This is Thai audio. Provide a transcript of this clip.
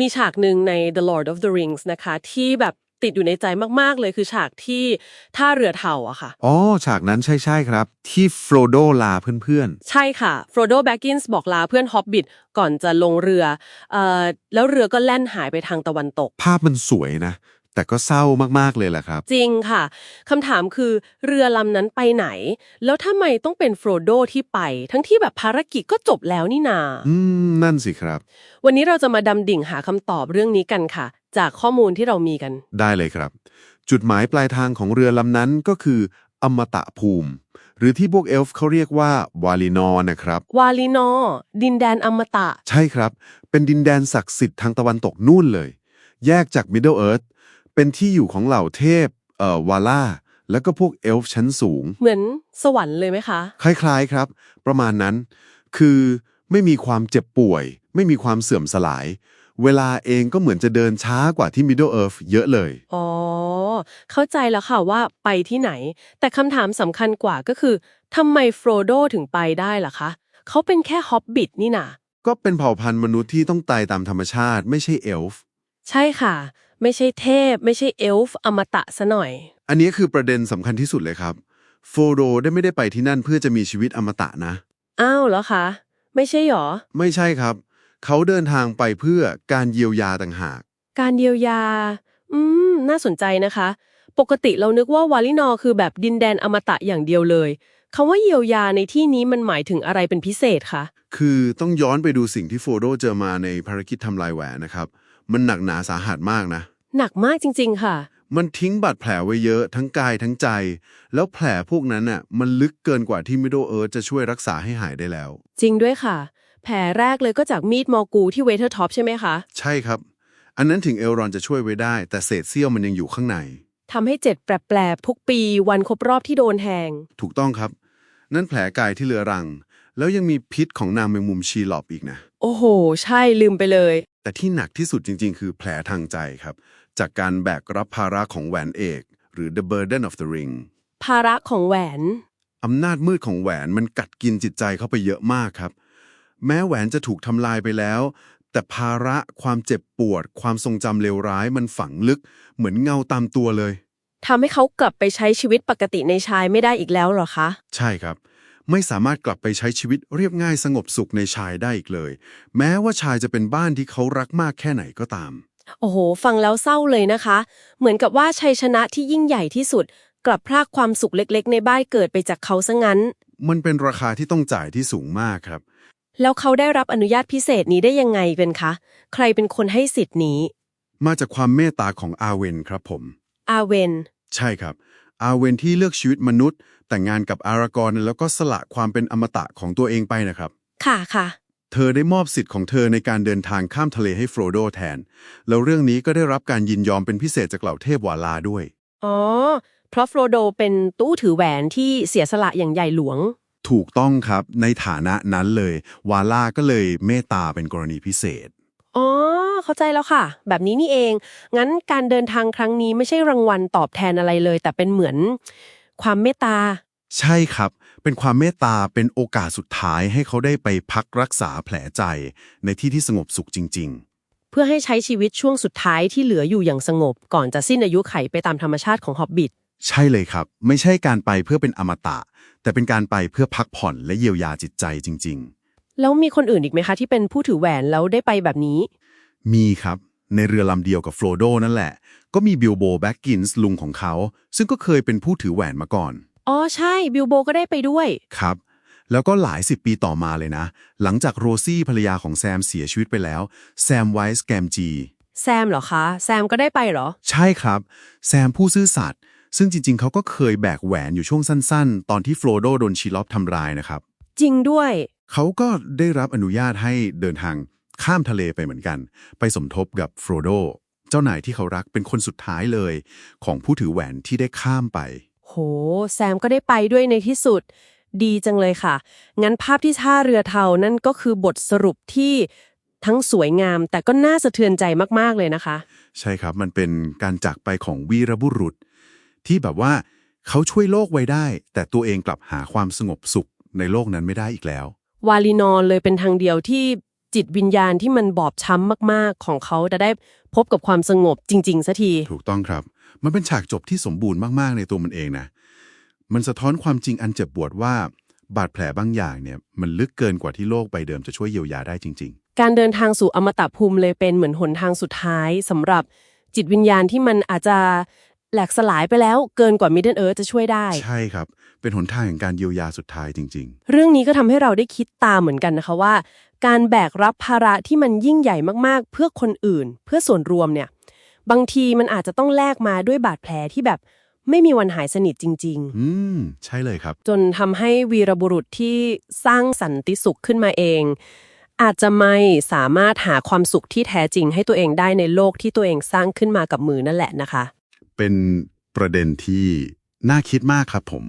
มีฉากหนึ่งใน The Lord of the Rings นะคะ ที่แบบติดอยู่ในใจมากๆ เลยคือฉากที่ท่าเรือเถ่าอะค่ะ อ๋อ ฉากนั้นใช่ใช่ครับ ที่โฟรโดลาเพื่อนใช่ค่ะฟรโดแบ็กกินส์บอกลาเพื่อนฮอบบิทก่อนจะลงเรือเอ่อแล้วเรือก็แล่นหายไปทางตะวันตก ๆ ภาพมันสวยนะ แต่ก็เศร้ามากๆเลยแหละครับ จริงค่ะคำถามคือเรือลำนั้นไปไหน แล้วทำไมต้องเป็นฟรโดที่ไป ทั้งที่แบบภารกิจก็จบแล้วนี่นา อืม นั่นสิครับ วันนี้เราจะมาดำดิ่งหาคำตอบเรื่องนี้กันค่ะ จากข้อมูลที่เรามีกัน ได้เลยครับ จุดหมายปลายทางของเรือลำนั้นก็คือ อมตะภูมิ หรือที่พวกเอลฟ์เขาเรียกว่าวาลินอร์นะครับ วาลินอร์ดินแดนอมตะ ใช่ครับ เป็นดินแดนศักดิ์สิทธิ์ทางตะวันตกนู่นเลย แยกจาก Middle Earth เป็นที่อยู่ของเหล่าเทพเอ่อวาล่า แล้วก็พวกเอลฟ์ชั้นสูง เหมือนสวรรค์เลยไหมคะ คล้ายๆครับ ประมาณนั้น คือไม่มีความเจ็บป่วย ไม่มีความเสื่อมสลาย เวลาเองก็เหมือนจะเดินช้ากว่าที่ Middle Earth เยอะเลย อ๋อ เข้าใจแล้วค่ะว่าไปที่ไหน แต่คำถามสำคัญกว่าก็คือทำไมฟรโดถึงไปได้ล่ะคะ เขาเป็นแค่ฮอบบิทนี่นาก็เป็นเผ่าพันธุ์มนุษย์ที่ต้องตายตามธรรมชาติไม่ใช่เอลฟ์ ใช่ค่ะ ไม่ใช่เทพ ไม่ใช่เอลฟ์อมตะซะหน่อย อันนี้คือประเด็นสำคัญที่สุดเลยครับ โฟโรได้ไม่ได้ไปที่นั่นเพื่อจะมีชีวิตอมตะนะ อ้าวเหรอคะ ไม่ใช่หรอ ไม่ใช่ครับ เขาเดินทางไปเพื่อการเยียวยาต่างหาก การเยียวยา อืม น่าสนใจนะคะ ปกติเรานึกว่าวาลินอร์คือแบบดินแดนอมตะอย่างเดียวเลยคำว่าเยียวยาในที่นี้มันหมายถึงอะไรเป็นพิเศษคะ คือต้องย้อนไปดูสิ่งที่โฟโรเจอมาในภารกิจทำลายแหวนนะครับ มันหนักหนาสาหัสมากนะ หนักมากจริง ๆ ค่ะ มันทิ้งบาดแผลไว้เยอะทั้งกายทั้งใจ แล้วแผลพวกนั้นน่ะมันลึกเกินกว่าที่ Middle Earth จะช่วยรักษาให้หายได้แล้ว จริงด้วยค่ะ แผลแรกเลยก็จากมีดมอกูที่เวเทอร์ท็อปใช่ไหมคะ ใช่ครับ อันนั้นถึงเอลรอนจะช่วยไว้ได้ แต่เศษเสี้ยวมันยังอยู่ข้างใน ทำให้เจ็ดแปลบๆทุกปีวันครบรอบที่โดนแทง ถูกต้องครับ นั่นแผลกายที่เรือรัง แล้วยังมีพิษของนางแมงมุมชีลอบอีกนะ โอ้โห ใช่ลืมไปเลย แต่ที่หนักที่สุดจริง ๆ คือแผลทางใจครับ จากการแบกรับภาระของแหวนเอก หรือ the burden of the ring ภาระของแหวน อำนาจมืดของแหวนมันกัดกินจิตใจเข้าไปเยอะมากครับ แม้แหวนจะถูกทำลายไปแล้ว แต่ภาระความเจ็บปวด ความทรงจำเลวร้ายมันฝังลึก เหมือนเงาตามตัวเลยทำให้เขากลับไปใช้ชีวิตปกติในชายไม่ได้อีกแล้วเหรอคะ ใช่ครับ ไม่สามารถกลับไปใช้ชีวิตเรียบง่ายสงบสุขในชายได้อีกเลย แม้ว่าชายจะเป็นบ้านที่เขารักมากแค่ไหนก็ตาม โอ้โห ฟังแล้วเศร้าเลยนะคะ เหมือนกับว่าชัยชนะที่ยิ่งใหญ่ที่สุด กลับพรากความสุขเล็กๆ ในบ้านเกิดไปจากเขาซะงั้น มันเป็นราคาที่ต้องจ่ายที่สูงมากครับ แล้วเขาได้รับอนุญาตพิเศษนี้ได้ยังไงเป็นคะ ใครเป็นคนให้สิทธิ์นี้ มาจากความเมตตาของอาเวนครับผม อาเวน ใช่ครับ อาเวนที่เลือกชีวิตมนุษย์ แต่งงานกับอารากอนแล้วก็สละความเป็นอมตะของตัวเองไปนะครับ ค่ะค่ะ เธอได้มอบสิทธิ์ของเธอในการเดินทางข้ามทะเลให้โฟรโดแทน แล้วเรื่องนี้ก็ได้รับการยินยอมเป็นพิเศษจากเหล่าเทพวาลาด้วย อ๋อ เพราะฟโรโดเป็นตู้ถือแหวนที่เสียสละอย่างใหญ่หลวง ถูกต้องครับ ในฐานะนั้นเลย วาลาก็เลยเมตตาเป็นกรณีพิเศษ อ๋อ เข้าใจแล้วค่ะ แบบนี้นี่เอง งั้นการเดินทางครั้งนี้ไม่ใช่รางวัลตอบแทนอะไรเลย แต่เป็นเหมือนความเมตตา ใช่ครับ เป็นความเมตตาเป็นโอกาสสุดท้ายให้เขาได้ไปพักรักษาแผลใจในที่ที่สงบสุขจริงเพื่อให้ใช้ชีวิตช่วงสุดท้ายที่เหลืออยู่อย่างสงบ ก่อนจะสิ้นอายุไขไปตามธรรมชาติของฮอบบิทๆใช่เลยครับ ไม่ใช่การไปเพื่อเป็นอมตะ แต่เป็นการไปเพื่อพักผ่อนและเยียวยาจิตใจจริงแล้วมีคนอื่นอีกไหมคะที่เป็นผู้ถือแหวนแล้วได้ไปแบบนี้ๆมีครับ ในเรือลำเดียวกับโฟลโดนั่นแหละ ก็มีบิลโบแบ็กกินส์ลุงของเขา ซึ่งก็เคยเป็นผู้ถือแหวนมาก่อน อ๋อใช่บิลโบก็ได้ไปด้วย ครับ แล้วก็หลายสิบปีต่อมาเลยนะ หลังจากโรซี่ภรรยาของแซมเสียชีวิตไปแล้ว แซมไวส์แกมจี แซมเหรอคะ แซมก็ได้ไปเหรอ ใช่ครับ แซมผู้ซื่อสัตย์ซึ่งจริง ๆ เขาก็เคยแบกแหวนอยู่ช่วงสั้น ๆ ตอนที่โฟลโดโดนชีลอฟทำร้ายนะครับ จริงด้วย เขาก็ได้รับอนุญาตให้เดินทางข้ามทะเลไปเหมือนกัน ไปสมทบกับโฟลโดเจ้านายที่เขารักเป็นคนสุดท้ายเลย ของผู้ถือแหวนที่ได้ข้ามไป โห แซมก็ได้ไปด้วยในที่สุด ดีจังเลยค่ะ งั้นภาพที่ท่าเรือเทานั่นก็คือบทสรุปที่ทั้งสวยงาม แต่ก็น่าสะเทือนใจมากๆเลยนะคะ ใช่ครับมันเป็นการจากไปของวีรบุรุษ ที่แบบว่าเขาช่วยโลกไว้ได้ แต่ตัวเองกลับหาความสงบสุขในโลกนั้นไม่ได้อีกแล้ว วาลีนอนเลยเป็นทางเดียวที่จิตวิญญาณที่มันบอบช้ำมาก ๆ ของเขาจะได้พบกับความสงบจริง ๆสักที ถูกต้องครับ มันเป็นฉากจบที่สมบูรณ์มากๆในตัวมันเองนะ มันสะท้อนความจริงอันเจ็บปวดว่าบาดแผลบางอย่างเนี่ยมันลึกเกินกว่าที่โลกใบเดิมจะช่วยเยียวยาได้จริงการเดินทางสู่อมตะภูมิเลยเป็นเหมือนหนทางสุดท้ายสำหรับจิตวิญญาณที่มันอาจจะแหลกสลายไปแล้วเกินกว่า Middle Earth จะช่วยได้ๆใช่ครับ เป็นหนทางแห่งการเยียวยาสุดท้ายจริง เรื่องนี้ก็ทำให้เราได้คิดตามเหมือนกันนะคะว่า การแบกรับภาระที่มันยิ่งใหญ่มากๆ เพื่อคนอื่น เพื่อส่วนรวมเนี่ย บางทีมันอาจจะต้องแลกมาด้วยบาดแผลที่แบบไม่มีวันหายสนิทจริง ๆ อืม ใช่เลยครับๆจนทำให้วีรบุรุษที่สร้างสันติสุขขึ้นมาเอง อาจจะไม่สามารถหาความสุขที่แท้จริงให้ตัวเองได้ในโลกที่ตัวเองสร้างขึ้นมากับมือนั่นแหละนะคะ เป็นประเด็นที่น่าคิดมากครับผม